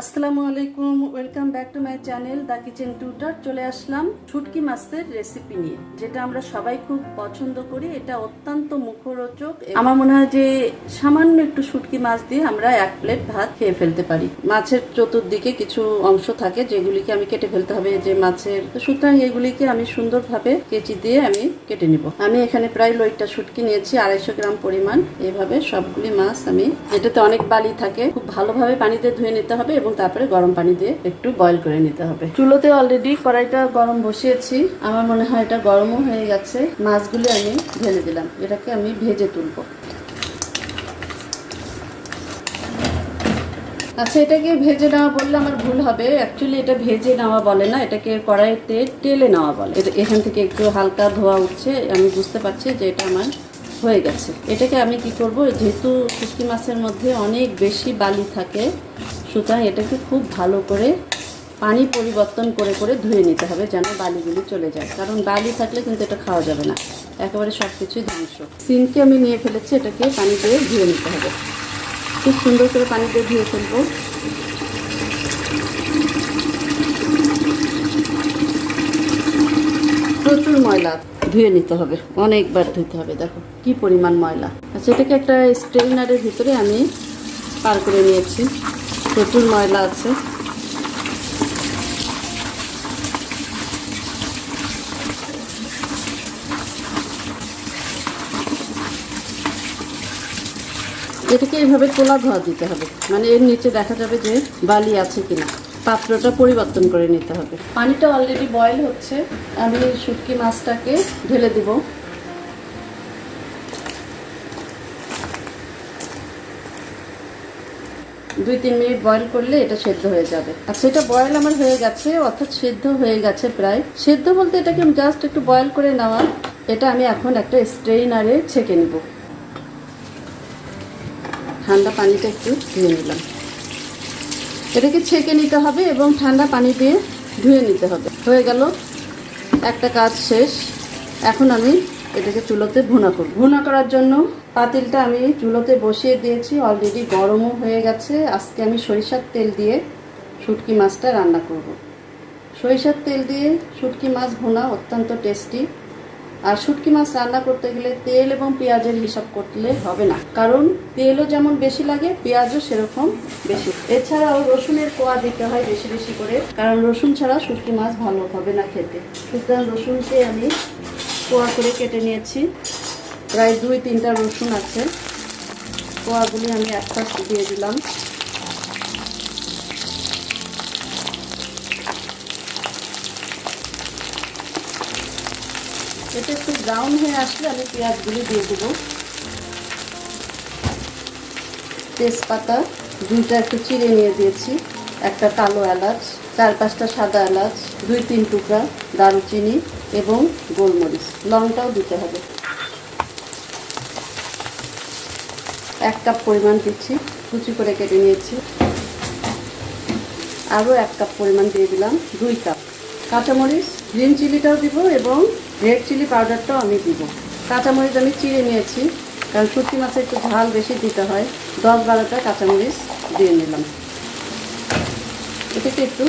আসসালামু আলাইকুম welcome back to my channel the kitchen টুটার চলে আসলাম শুটকি মাছের রেসিপি নিয়ে, যেটা আমরা সবাই খুব পছন্দ করি। এটা অত্যন্ত মুখরোচক আমার মনে হয় যে সামান্য একটু শুটকি মাছ দিয়ে আমরা এক প্লেট ভাত খেয়ে ফেলতে পারি। মাছের চতুর্দিকে কিছু অংশ থাকে যেগুলিকে আমি কেটে ফেলতে হবে। যে মাছের সুতরাং এগুলিকে আমি সুন্দরভাবে কেচি দিয়ে আমি কেটে নিব। আমি এখানে প্রায় লইটা শুটকি নিয়েছি, আড়াইশো গ্রাম পরিমাণ। এভাবে সবগুলি মাছ আমি, এটাতে অনেক বালি থাকে। খুব ভালোভাবে পানিতে ধুয়ে নিতে হবে এবং তারপরে গরম পানি দিয়ে একটু বয়ল করে নিতে হবে। চুলোতে অলরেডি কড়াইটা গরম বসিয়েছি। আমার মনে হয় এটা গরমও হয়ে গেছে। মাছগুলি আমি ঢেলে দিলাম। এটাকে আমি ভেজে তুলবো। আচ্ছা এটাকে ভেজে নেওয়া বললে আমার ভুল হবে। অ্যাকচুয়ালি এটা ভেজে নেওয়া বলে না, এটাকে কড়াইতে টেলে নেওয়া বলে। এটা- এখান থেকে একটু হালকা ধোয়া উঠছে, আমি বুঝতে পারছি যে এটা আমার হয়ে গেছে। এটাকে আমি কি করব, যেহেতু শুটকি মাছের মধ্যে অনেক বেশি বালি থাকে, সুতরাং এটাকে খুব ভালো করে পানি পরিবর্তন করে করে ধুয়ে নিতে হবে যেন বালিগুলি চলে যায়। কারণ বালি থাকলে কিন্তু এটা খাওয়া যাবে না। একেবারে সব কিছুই ধ্বংস। সিনকে আমি নিয়ে ফেলেছি, এটাকে পানি দিয়ে ধুয়ে নিতে হবে। খুব সুন্দর করে পানিতে ধুয়ে ফেলব। প্রচুর ময়লা ধুয়ে নিতে হবে, অনেকবার ধুতে হবে, দেখো কি পরিমাণ ময়লা। আচ্ছা এটাকে একটা স্ট্রেনারের ভিতরে আমি পার করে নিয়েছি। প্রচুর ময়লা আছে। এটাকে এইভাবে তোলা ধোয়া দিতে হবে। মানে এর নিচে দেখা যাবে যে বালি আছে কিনা। পাত্রটা পরিবর্তন করে নিতে হবে। পানিটা অলরেডি বয়েল হচ্ছে। আমি শুটকি মাছটাকে ঢেলে দিব। দুই তিন মিনিট বয়েল করলে এটা সেদ্ধ হয়ে যাবে। আর সেটা বয়েল আমার হয়ে গেছে, অর্থাৎ সেদ্ধ হয়ে গেছে প্রায়। সেদ্ধ বলতে এটাকে জাস্ট একটু বয়েল করে নেওয়া। এটা আমি এখন একটা স্ট্রেইনারে ছেঁকে নিব। ঠান্ডা পানিটা একটু ধুয়ে নিলাম। এটাকে ছেঁকে নিতে হবে এবং ঠান্ডা পানি দিয়ে ধুয়ে নিতে হবে। হয়ে গেল, একটা কাজ শেষ। এখন আমি এটাকে চুলোতে ভুনা করব। ভুনা করার জন্য পাতিলটা আমি চুলোতে বসিয়ে দিয়েছি। অলরেডি গরমও হয়ে গেছে। আজকে আমি সরিষার তেল দিয়ে শুটকি মাছটা রান্না করব। সরিষার তেল দিয়ে শুটকি মাছ ভুনা অত্যন্ত টেস্টি আর শুটকি মাছ রান্না করতে গেলে তেল এবং পেঁয়াজের হিসাব করলে হবে না। কারণ তেলও যেমন বেশি লাগে, পেঁয়াজও সেরকম বেশি। এছাড়াও রসুনের কোয়া দিতে হয় বেশি বেশি করে, কারণ রসুন ছাড়া শুটকি মাছ ভালো হবে না খেতে। সুতরাং রসুনকে আমি কোয়া করে কেটে নিয়েছি। প্রায় দুই তিনটা রসুন আছে। কোয়াগুলি আমি একটা দিয়ে দিলাম। এটা একটু ব্রাউন হয়ে আসলে আমি পেঁয়াজগুলি দিয়ে দেবো। তেজপাতা দুইটা একটু চিড়ে নিয়ে দিয়েছি, একটা কালো এলাচ, চার পাঁচটা সাদা এলাচ, দুই তিন টুকরা দারুচিনি এবং গোলমরিচ। লংটাও দিতে হবে। এক কাপ পরিমাণ দিচ্ছি, কুচি করে কেটে নিয়েছি। আরও এক কাপ পরিমাণ দিয়ে দিলাম দুই কাপ। কাঁচামরিচ, গ্রিন চিলিটাও দিব এবং রেড চিলি পাউডারটাও আমি দিব। কাঁচামরিচ আমি চিড়ে নিয়েছি, কারণ শুটকি মাছে একটু ঝাল বেশি দিতে হয়। দশ বারোটা কাঁচামরিচ দিয়ে নিলাম। এটাকে একটু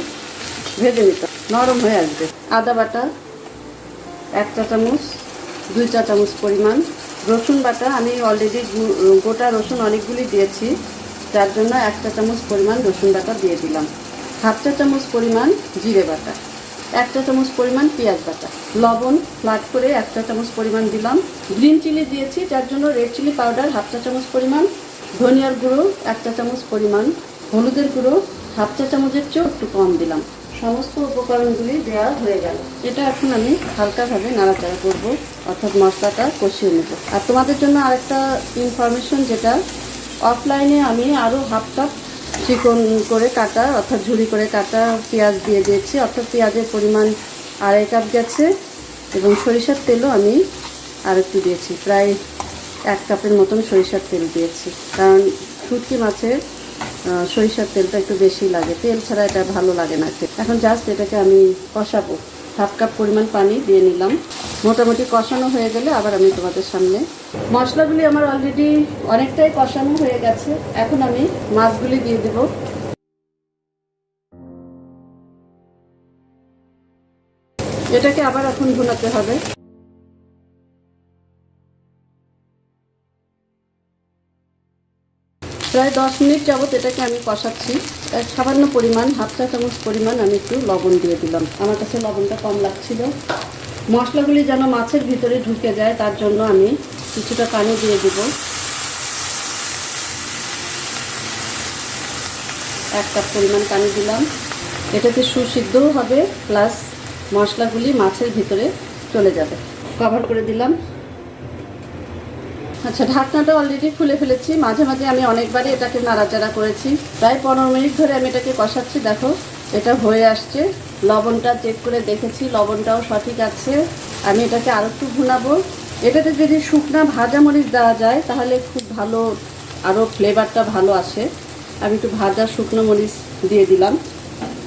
ভেজে নিতে নরম হয়ে আসবে। আদা বাটা, এক চা চামচ, দুই চা চামচ পরিমাণ। রসুন বাটা, আমি অলরেডি গোটা রসুন অনেকগুলি দিয়েছি। যার জন্য এক চা চামচ পরিমাণ রসুন বাটা দিয়ে দিলাম। হাফ চা চামচ পরিমাণ জিরে বাটা। এক চা চামচ পরিমাণ পেঁয়াজ বাটা। লবণ ফ্লাট করে এক চা চামচ পরিমাণ দিলাম। গ্রিন চিলি দিয়েছি, যার জন্য রেড চিলি পাউডার হাফ চা চামচ পরিমাণ। ধনিয়ার গুঁড়ো এক চা চামচ পরিমাণ। হলুদের গুঁড়ো হাফ চা চামচের চেয়েও একটু কম দিলাম। সমস্ত উপকরণগুলি দেওয়া হয়ে গেল। এটা এখন আমি হালকাভাবে নাড়াচাড়া করব, অর্থাৎ মশলাটা কষিয়ে নেব। আর তোমাদের জন্য আরেকটা ইনফরমেশন যেটা অফলাইনে আমি আরও হাফ কাপ চিকন করে কাটা, অর্থাৎ ঝুড়ি করে কাটা পেঁয়াজ দিয়ে দিয়েছি। অর্থাৎ পেঁয়াজের পরিমাণ আড়াই কাপ গেছে এবং সরিষার তেলও আমি আর একটু দিয়েছি। প্রায় এক কাপের মতন সরিষার তেল দিয়েছি। কারণ শুটকি মাছের সরিষার তেলটা একটু বেশি লাগে। তেল ছাড়া এটা ভালো লাগে না এখন জাস্ট এটাকে আমি কষাবো। হাফ কাপ পরিমাণ পানি দিয়ে নিলাম। মোটামুটি কষানো হয়ে গেলে আবার আমি তোমাদের সামনে মশলাগুলি আমার অলরেডি অনেকটাই কষানো হয়ে গেছে। এখন আমি মাছগুলি দিয়ে দেব। এটাকে আবার এখন ভুনাতে হবে। প্রায় দশ মিনিট যাবৎ এটাকে আমি কষাচ্ছি। সামান্য পরিমাণ, হাফ চা চামচ পরিমাণ আমি একটু লবণ দিয়ে দিলাম। আমার কাছে লবণটা কম লাগছিল। মশলাগুলি যেন মাছের ভিতরে ঢুকে যায়, তার জন্য আমি কিছুটা পানি দিয়ে দেব। এক কাপ পরিমাণ পানি দিলাম। এটাতে সুসিদ্ধও হবে, প্লাস মশলাগুলি মাছের ভিতরে চলে যাবে। কভার করে দিলাম। আচ্ছা ঢাকনাটা অলরেডি খুলে ফেলেছি। মাঝে মাঝে আমি অনেকবারই এটাকে নাড়াচাড়া করেছি। প্রায় পনেরো মিনিট ধরে আমি এটাকে কষাচ্ছি। দেখো, এটা হয়ে আসছে। লবণটা চেক করে দেখেছি, লবণটাও সঠিক আছে। আমি এটাকে আরও একটু ভুনাবো। এটাতে যদি শুকনা ভাজা মরিচ দেওয়া যায়, তাহলে খুব ভালো আরও ফ্লেভারটা ভালো আসে। আমি একটু ভাজা শুকনো মরিচ দিয়ে দিলাম।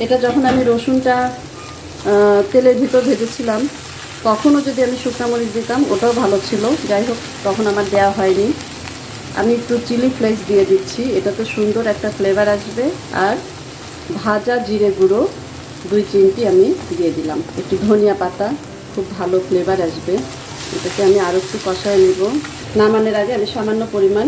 এটা যখন আমি রসুনটা তেলের ভিতর ভেজেছিলাম, তখনও যদি আমি শুকনো মরিচ দিতাম, ওটাও ভালো ছিল। যাই হোক, তখন আমার দেওয়া হয়নি। আমি একটু চিলি ফ্লেক্স দিয়ে দিচ্ছি। এটাতে সুন্দর একটা ফ্লেভার আসবে। আর ভাজা জিরে গুঁড়ো। দুই চিমটি আমি দিয়ে দিলাম। একটু ধনিয়া পাতা, খুব ভালো ফ্লেভার আসবে। এটাকে আমি আরও একটু কষায় নেব। নামানোর আগে আমি সামান্য পরিমাণ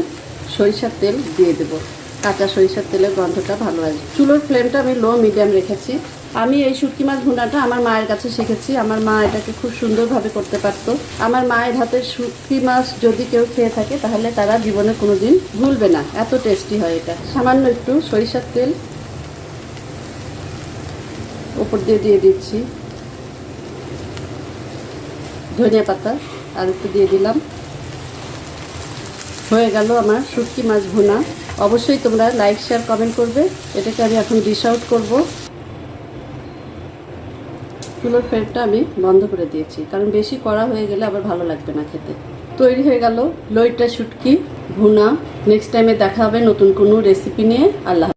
সরিষার তেল দিয়ে দেবো। কাঁচা সরিষার তেলের গন্ধটা ভালো আসবে। চুলোর ফ্লেমটা আমি লো মিডিয়াম রেখেছি। আমি এই শুটকি মাছ ভুনাটা আমার মায়ের কাছে শিখেছি। আমার মা এটাকে খুব সুন্দরভাবে করতে পারতো। আমার মায়ের হাতের শুটকি মাছ যদি কেউ খেয়ে থাকে, তাহলে তারা জীবনে কোনোদিন ভুলবে না। এত টেস্টি হয় এটা। সামান্য একটু সরিষার তেল উপর দিয়ে দিয়ে দিচ্ছি। ধনিয়া পাতা আর একটু দিয়ে দিলাম। হয়ে গেল আমার শুটকি মাছ ভুনা। অবশ্যই তোমরা লাইক, শেয়ার, কমেন্ট করবে। এটাকে আমি এখন ডিশ আউট করব। চুলোর ফ্লেমটা আমি বন্ধ করে দিয়েছি। কারণ বেশি কড়া হয়ে গেলে আবার ভালো লাগবে না খেতে। তৈরি হয়ে গেল লইটা শুটকি ভুনা। নেক্সট টাইমে দেখা হবে নতুন কোনো রেসিপি নিয়ে। আল্লাহ।